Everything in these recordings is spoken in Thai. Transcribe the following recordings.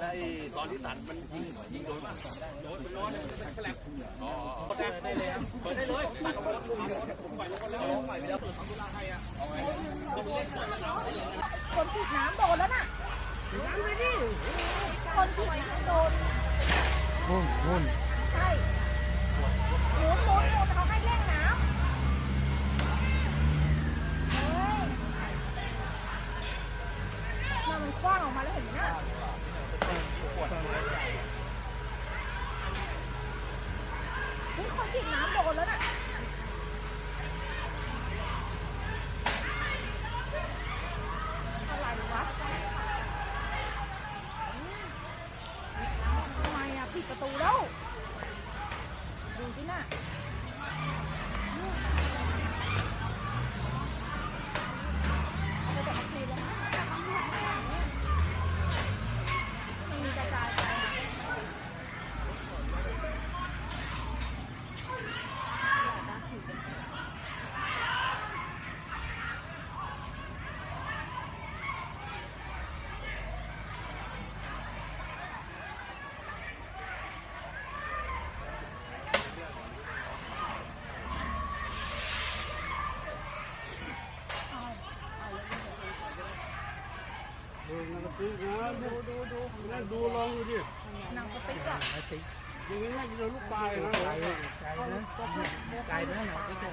แล้วไอ้ตอนที่ตัดมันยิงยิงโดนป่ะโดนมันนอนแฉลบอ๋อได้เลยเปิดได้เลยตัดออกมาผมปล่อยลงมาแล้วคนฉีดน้ำโดนแล้วน่ะดูดิคนฉีดน้ำโดนนู่นนู่นใช่หมุนหมุนหมุนเขาให้เร่งน้ำเฮ้ยมันกว้างออกมาแล้วเห็นไหมน่ะเฮ้ย คนฉีดน้ำโดนแล้วน่ะ ดูดูดูดูลองดูดิหนังสติ๊กอะอย่างนี้น่าจะโดนลูกปลายนะไก่นะไก่นะหนังก็จะ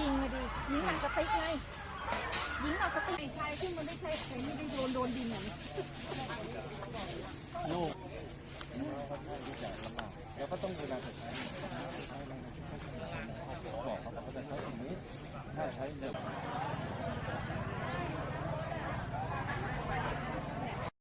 ยิงเลยดิยิงหนังสติ๊กไงยิงหนังสติ๊กใช่ที่มันไม่ใช่ใช้ไม่ได้โดนโดนดินอย่างนี้แล้วก็ต้องเวลาจะใช้ใช้อะไรบอกเขาเขาจะใช้ตรงนี้ถ้าใช้เนี่ย